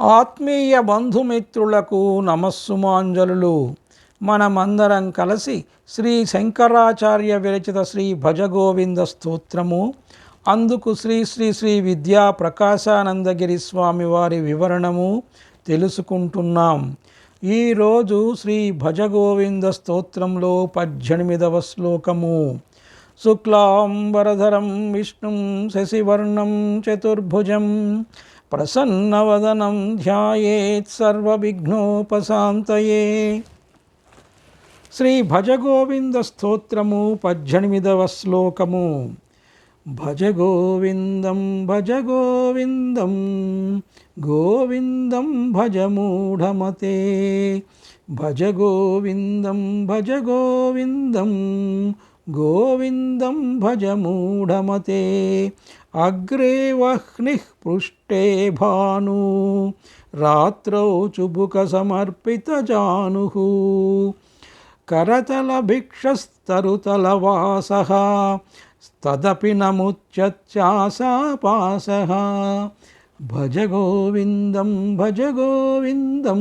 ఆత్మీయ బంధుమిత్రులకు నమస్సుమాంజలులు. మనమందరం కలిసి శ్రీ శంకరాచార్య విరచిత శ్రీ భజగోవింద స్తోత్రము. అందుకు శ్రీ శ్రీ శ్రీ విద్యా ప్రకాశానందగిరి స్వామి వారి వివరణము తెలుసుకుంటున్నాం. ఈరోజు శ్రీ భజగోవింద స్తోత్రంలో పద్దెనిమిదవ శ్లోకము. శుక్లాంబరధరం విష్ణుం శశివర్ణం చతుర్భుజం ప్రసన్నవదనం ధ్యాయేత్ సర్వవిఘ్నోపశాంతయే శ్రీ భజగోవింద స్తోత్రము పద్దెనిమిదవ శ్లోకము భజగోవిందం భజగోవిందం గోవిందం భజమూఢమతే భజగోవిందం భజగోవిందం गोविन्दं भज मूढमते, अग्रे वह्निः पृष्ठे भानु, रात्रौ चुबुकसमर्पितजानुः। करतलभिक्षस्तरुतलवासः तदपि न मुच्चच्चासापासः भज गोविन्दं भज गोविन्दं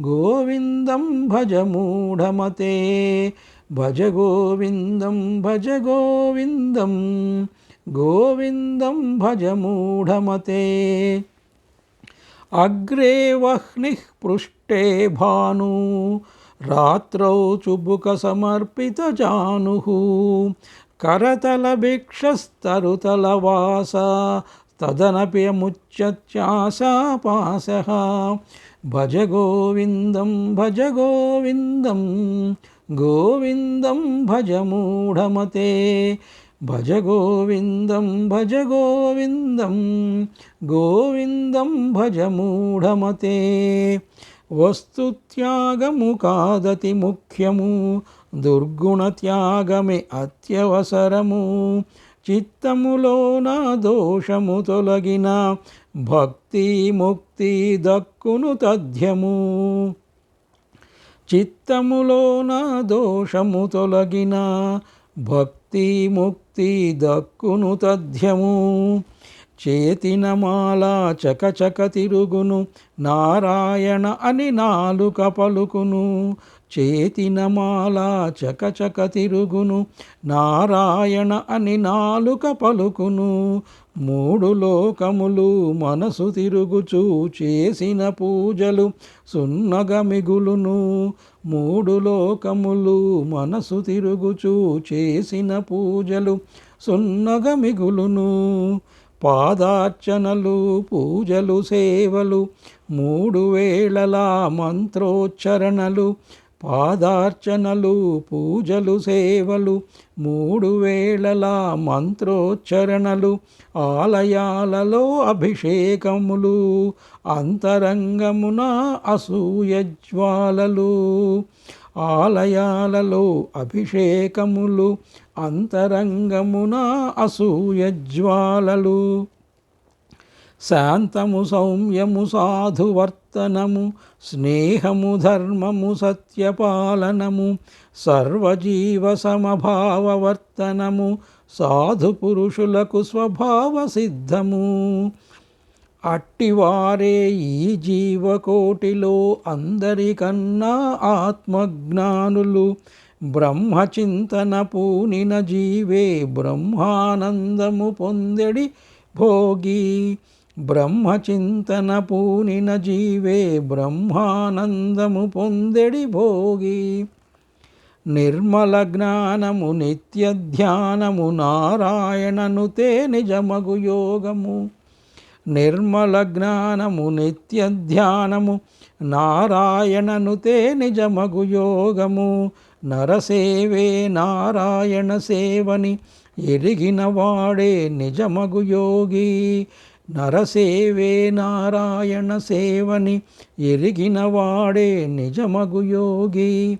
गोविन्दं भज मूढमते। భజ గోవిందం భజ గోవిందం గోవిందం భజ మూఢమతే. అగ్రే వహ్ని పృష్టే భాను రాత్రౌ చుబుక సమర్పిత జాను కరతల భిక్షస్తరుతలవాస తదనపి ముచ్చాసాపాస భజ గోవిందం భజ గోవిందం మూఢమతే భజ గోవిందం భజ గోవిందం గోవిందం భజ మూఢమతే వస్తుత్యాగము కాదతి ముఖ్యము దుర్గుణత్యాగమే అత్యవసరము చిత్తములో నా దోషము తొలగిన భక్తి ముక్తి దక్కును తథ్యము చిత్తములోన దోషము తొలగిన భక్తి ముక్తి దక్కును తథ్యము. చేతిన మాల చకచక తిరుగును నారాయణ అని నాలుక పలుకును. చేతిన మాల చకచక తిరుగును నారాయణ అని నాలుక పలుకును. మూడు లోకములు మనసు తిరుగుచూ చేసిన పూజలు సున్నగ మిగులును మూడు లోకములు మనసు తిరుగుచూ చేసిన పూజలు సున్నగ మిగులును పాదార్చనలు పూజలు సేవలు మూడు వేళలా మంత్రోచ్చరణలు పాదార్చనలు పూజలు సేవలు మూడు వేళలా మంత్రోచ్చరణలు ఆలయాలలో అభిషేకములు అంతరంగమున అసూయజ్వాలలు. ఆలయాలలో అభిషేకములు అంతరంగమున అసూయజ్వాలలు శాంతము సౌమ్యము సాధువర్తనము స్నేహము ధర్మము సత్యపాలనము సర్వజీవ సమభావవర్తనము సాధు పురుషులకు స్వభావ సిద్ధము. అట్టివారే ఈ జీవకోటిలో అందరికన్నా ఆత్మజ్ఞానులు. బ్రహ్మచింతన పూనిన జీవే బ్రహ్మానందము పొందెడి భోగి. బ్రహ్మచింతన పూనిన జీవే బ్రహ్మానందము పొందెడి భోగి. నిర్మల జ్ఞానము నిత్య ధ్యానము నారాయణను తే నిజమగు యోగము. నిర్మల జ్ఞానము నిత్య ధ్యానము నారాయణను తే నిజమగు యోగము. నరసేవే నారాయణ సేవని ఎరిగిన వాడే నిజమగు యోగి. నరసేవే నారాయణ సేవని ఎరిగిన వాడే నిజమగు యోగి.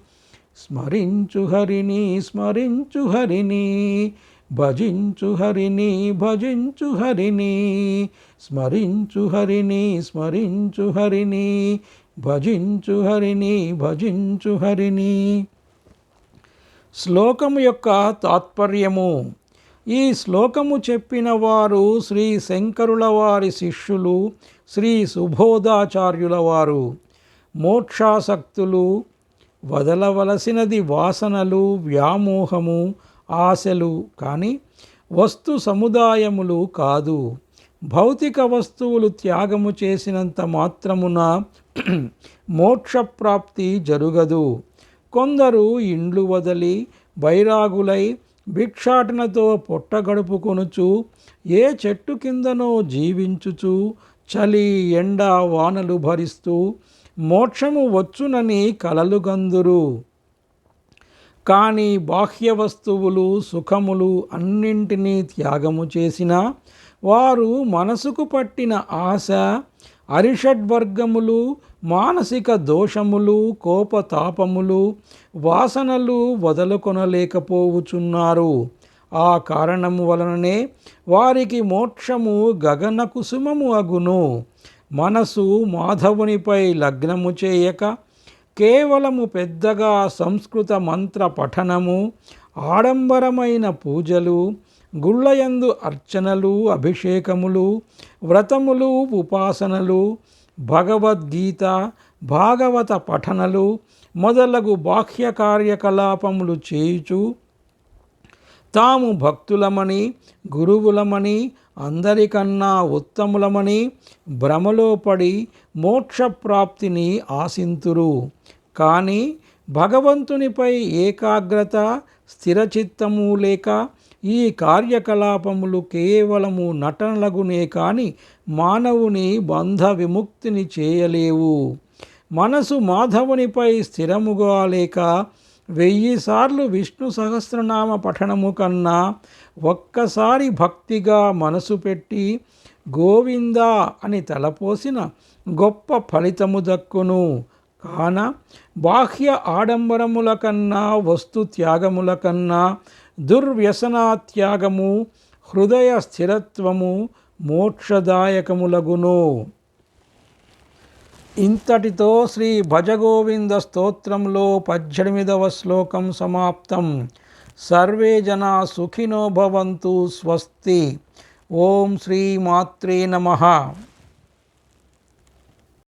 స్మరించు హరిని స్మరించు హరిని భజించు హరిని భజించు హరిని స్మరించు హరిని స్మరించు హరిని భజించు హరిని భజించు హరిని. శ్లోకము యొక్క తాత్పర్యము. ఈ శ్లోకము చెప్పిన వారు శ్రీ శంకరుల వారి శిష్యులు శ్రీ సుబోధాచార్యుల వారు. మోక్షాసక్తులు వదలవలసినది వాసనలు వ్యామోహము ఆశలు కానీ వస్తు సముదాయములు కాదు. భౌతిక వస్తువులు త్యాగము చేసినంత మాత్రమున మోక్షప్రాప్తి జరుగదు. కొందరు ఇండ్లు వదలి బైరాగులై భిక్షాటనతో పొట్టగడుపుకొనుచు ఏ చెట్టు కిందనో జీవించుచు చలి ఎండ వానలు భరిస్తూ మోక్షము వచ్చునని కలలుగందురు. కానీ బాహ్య వస్తువులు సుఖములు అన్నింటినీ త్యాగము చేసిన వారు మనసుకు పట్టిన ఆశ అరిషడ్వర్గములు మానసిక దోషములు కోపతాపములు వాసనలు వదలుకొనలేకపోవుచున్నారు. ఆ కారణము వలననే వారికి మోక్షము గగన కుసుమము అగును. మనసు మాధవునిపై లగ్నము చేయక కేవలము పెద్దగా సంస్కృత మంత్ర పఠనము ఆడంబరమైన పూజలు గుళ్ళయందు అర్చనలు అభిషేకములు వ్రతములు ఉపాసనలు భగవద్గీత భాగవత పఠనలు మొదలగు బాహ్య కార్యకలాపములు చేయుచు తాము భక్తులమని గురువులమని అందరికన్నా ఉత్తములమని భ్రమలో పడి మోక్షప్రాప్తిని ఆశింతురు. కానీ భగవంతునిపై ఏకాగ్రత స్థిరచిత్తము లేక ఈ కార్యకలాపములు కేవలము నటనలగునే కాని మానవుని బంధ విముక్తిని చేయలేవు. మనసు మాధవునిపై స్థిరముగా లేక వెయ్యి సార్లు విష్ణు సహస్రనామ పఠనము కన్నా ఒక్కసారి భక్తిగా మనసు పెట్టి గోవిందా అని తలపోసిన గొప్ప ఫలితము దక్కును. కాన బాహ్య ఆడంబరముల కన్నా వస్తు త్యాగముల కన్నా దుర్వ్యసనాత్యాగము హృదయ స్థిరత్వము మోక్షదాయకములగును. ఇంతటితో శ్రీ భజగోవింద స్తోత్రంలో పద్దెనిమిదవ శ్లోకం సమాప్తం. సర్వే జనా సుఖినో భవంతు స్వస్తి. ఓం శ్రీ మాత్రే నమ.